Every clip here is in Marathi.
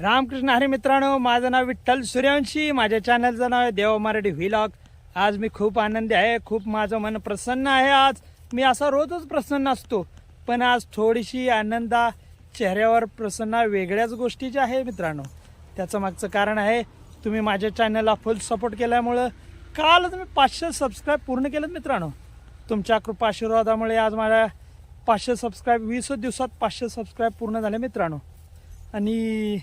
रामकृष्ण हरी मित्रांनो माझं नाव विठ्ठल सूर्यवंशी माझ्या चॅनलचं नाव आहे देव मराठी व्हिलॉग आज मी खूप आनंदी आहे खूप माझं मन प्रसन्न आहे आज. मी असा रोजच प्रसन्न असतो पण आज थोडीशी आनंदा चेहऱ्यावर प्रसन्न वेगळ्याच गोष्टीची आहे मित्रांनो. त्याचं मागचं कारण आहे तुम्ही माझ्या चॅनलला फुल सपोर्ट केल्यामुळं कालच मी पाचशे सबस्क्राईब पूर्ण केलं मित्रांनो. तुमच्या कृपाशीर्वादामुळे आज माझ्या पाचशे सबस्क्राईब वीस दिवसात पाचशे सबस्क्राईब पूर्ण झाले मित्रांनो. आणि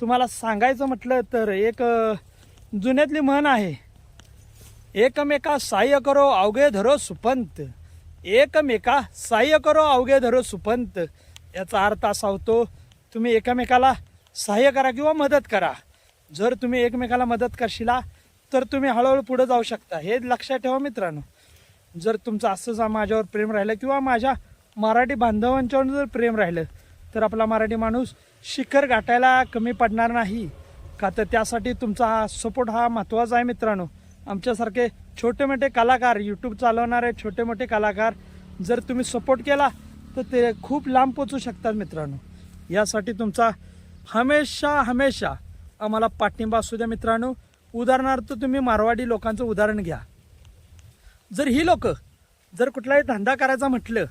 तुम्हाला सांगायचं म्हटलं तर एक जुन्यातली म्हण आहे एकमेका सहाय्य करो अवघे धरो सुपंत. एकमेका सहाय्य करो अवघे धरो सुपंत. याचा अर्थ असा होतो तुम्ही एकमेकाला सहाय्य करा किंवा मदत करा. जर तुम्ही एकमेकाला मदत करशिला तर तुम्ही हळूहळू पुढे जाऊ शकता. हे लक्षात ठेवा मित्रांनो. जर तुमचं असं माझ्यावर प्रेम राहिलं किंवा माझ्या मराठी बांधवांच्यावर जर प्रेम राहिलं तर आपला मराठी माणूस शिखर गाठायला कमी पडणार नाही. का तर त्यासाठी तुमचा हा सपोर्ट हा महत्त्वाचा आहे मित्रांनो. आमच्यासारखे छोटे मोठे कलाकार यूट्यूब चालवणारे छोटे मोठे कलाकार जर तुम्ही सपोर्ट केला तर ते खूप लांब पोचू शकतात मित्रांनो. यासाठी तुमचा हमेशा हमेशा आम्हाला पाठिंबा असू द्या मित्रांनो. उदाहरणार्थ तुम्ही मारवाडी लोकांचं उदाहरण घ्या. जर ही लोक जर कुठलाही धंदा करायचा म्हटलं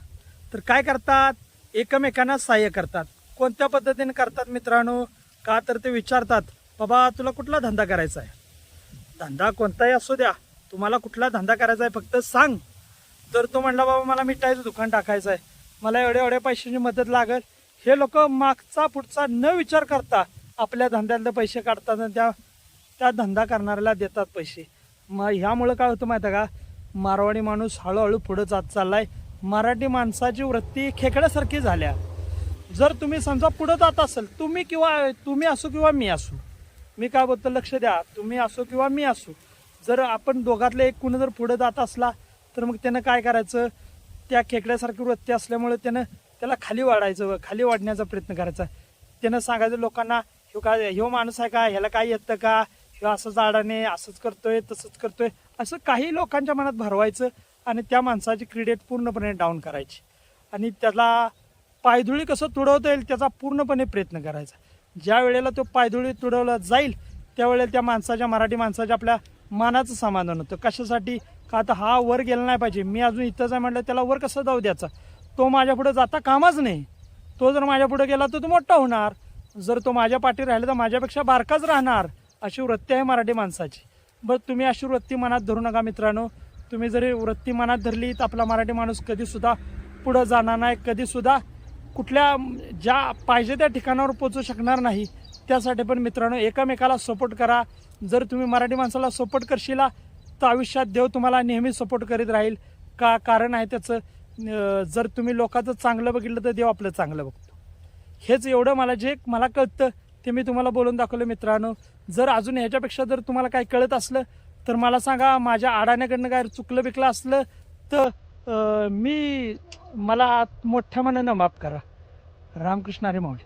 तर काय करतात? एकमेकांना सहाय्य करतात. कोणत्या पद्धतीने करतात मित्रांनो? का तर ते विचारतात बाबा तुला कुठला धंदा करायचा आहे? धंदा कोणताही असू द्या. तुम्हाला कुठला धंदा करायचा आहे फक्त सांग. तर तो म्हणला बाबा मला मिठाईचं दुकान टाकायचं आहे. मला एवढ्या एवढ्या पैशाची मदत लागेल. हे लोक मागचा पुढचा न विचार करता आपल्या धंद्यातले पैसे काढतात आणि त्या त्या धंदा करणाऱ्याला देतात पैसे. मग ह्यामुळं काय होतं माहिती आहे का? मारवाडी माणूस हळूहळू पुढं जात चाललाय. मराठी माणसाची वृत्ती खेकड्यासारखी झाल्या. जर तुम्ही समजा पुढं जात असाल तुम्ही किंवा तुम्ही असो किंवा मी असो मी काय बोलतो लक्ष द्या. तुम्ही असो किंवा मी असो जर आपण दोघातले एक कुणी जर पुढे जात असला तर मग त्यानं काय करायचं? त्या खेकड्यासारखी वृत्ती असल्यामुळे त्यानं त्याला खाली वाढायचं खाली वाढण्याचा प्रयत्न करायचा. त्यानं सांगायचं लोकांना ह्यो काय ह्यो माणूस आहे का? ह्याला काय येतं का? ह्यो असं आडाने असंच करतोय तसंच करतोय. असं काही लोकांच्या मनात भरवायचं. आणि त्या माणसाची क्रेडिट पूर्णपणे डाऊन करायची. आणि त्याला पायधुळी कसं तुडवता येईल त्याचा पूर्णपणे प्रयत्न करायचा. ज्या वेळेला तो पायधुळी तुडवला जाईल त्यावेळेला त्या माणसाच्या मराठी माणसाच्या आपल्या मानाचं समाधान होतं. कशासाठी? का आता हा वर गेला नाही पाहिजे? मी अजून इथंच आहे म्हटलं त्याला वर कसं जाऊ द्यायचा? तो माझ्या पुढे जाता कामच नाही. तो जर माझ्या पुढे गेला तर तो मोठा होणार. जर तो माझ्या पाठी राहिला तर माझ्यापेक्षा बारकाच राहणार अशी वृत्ती आहे मराठी माणसाची. बरं तुम्ही अशी वृत्ती मनात धरू नका मित्रांनो. तुम्ही जरी वृत्ती मनात धरली तर आपला मराठी माणूस कधीसुद्धा पुढं जाणार नाही कधीसुद्धा कुठल्या ज्या पाहिजे त्या ठिकाणावर पोचू शकणार नाही. त्यासाठी पण मित्रांनो एकामेकाला सपोर्ट करा. जर तुम्ही मराठी माणसाला सपोर्ट करशिला तर आयुष्यात देव तुम्हाला नेहमी सपोर्ट करीत राहील. का कारण आहे त्याचं जर तुम्ही लोकांचं चांगलं बघितलं तर देव आपलं चांगलं बघतो. हेच एवढं मला जे मला कळतं ते मी तुम्हाला बोलून दाखवलं मित्रांनो. जर अजून ह्याच्यापेक्षा जर तुम्हाला काही कळत असलं तर मला सांगा माझ्या आडाण्याकडनं काय चुकलं बिकलं असलं तर मी मला मोठ्या मनानं माफ करा. रामकृष्ण अरे माऊली.